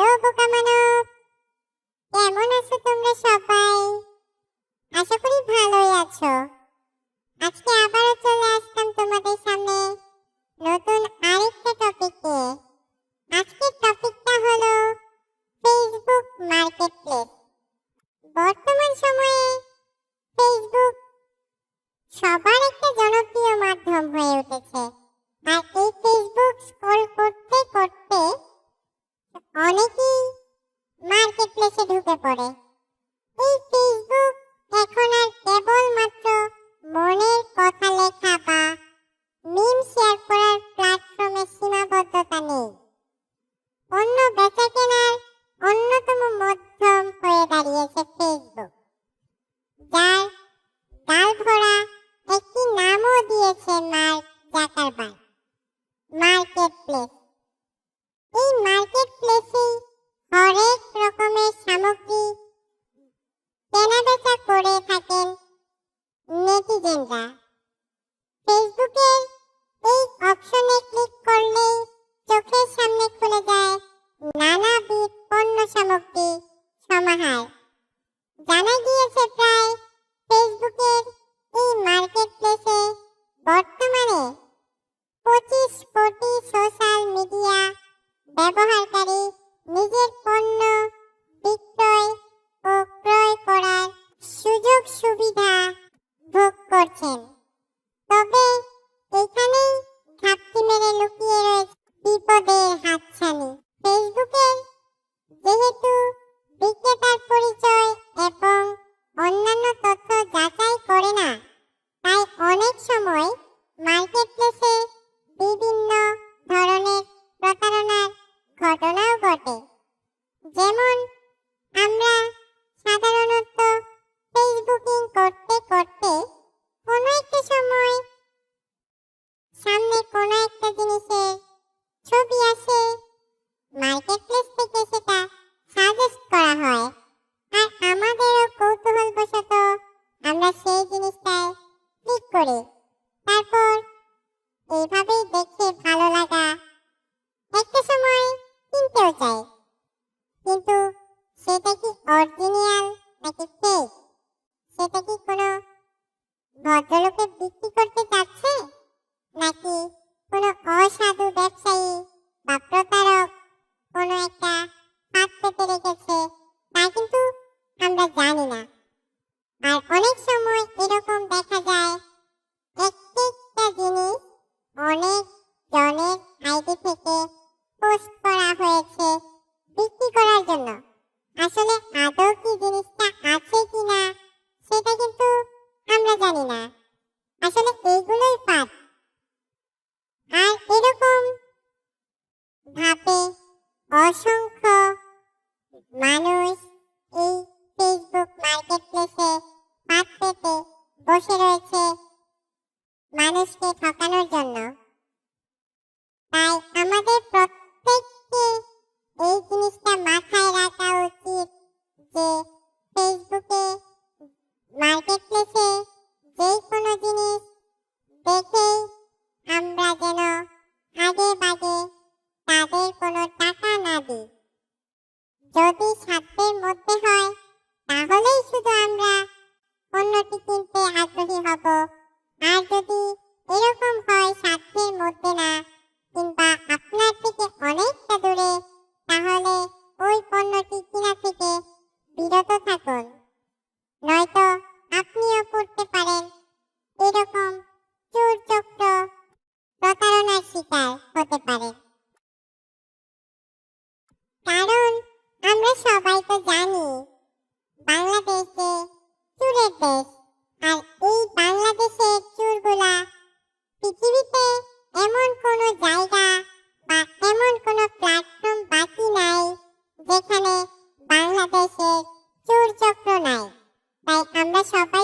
বোকা মানব কেমন আছো তোমরা সবাই আশা করি ভালোই আছো আজকে আবারও চলে আসলাম তোমাদের সামনে নতুন আরেকটা টপিকে আজকের টপিকটা হলো ফেসবুক মার্কেট প্লেস বর্তমান সময়ে মার্কেট প্লেস এই মার্কেট প্লেসেই হরেক রকমের সামগ্রী কেনাবেচা করে থাকেন নেটিজেনরা। ফেসবুকের এই অপশনে ক্লিক করলেই চোখের সামনে খুলে যায় নানাবিধ পণ্য সামগ্রী সমাহার। জানা গিয়েছে প্রায় ফেসবুকের এই মার্কেট বর্তমানে করছেন। তবে এখানেই ঘাপটি মেরে লুকিয়ে রয়েছে বিপদের হাতছানি। ফেসবুকের যেহেতু বিক্রেতার পরিচয় এবং অন্যান্য তথ্য যাচাই করে না, তাই অনেক সময় মার্কেট প্লেসে আমরা সেই জিনিসটায় ক্লিক করি তারপর করা হয়েছে। বিক্রি করার জন্য। আসলে আদৌ কি জিনিসটা আছে সেটা কিন্তু আমরা জানি না। আসলে এইগুলোই ফাঁদ আর এরকম ভাবে অসংখ্য মানুষ এই ফেসবুক মার্কেট প্লেসে ফাঁদ পেতে বসে যদি আমরা সবাই তো জানি, বাংলাদেশে চুরের দেশ। আর এই বাংলাদেশের চুরগুলা পৃথিবীতে এমন কোনো জায়গা বা এমন কোনো প্ল্যাটফর্ম বাকি নাই যেখানে বাংলাদেশের চোর চক্র নাই। তাই আমরা সবাই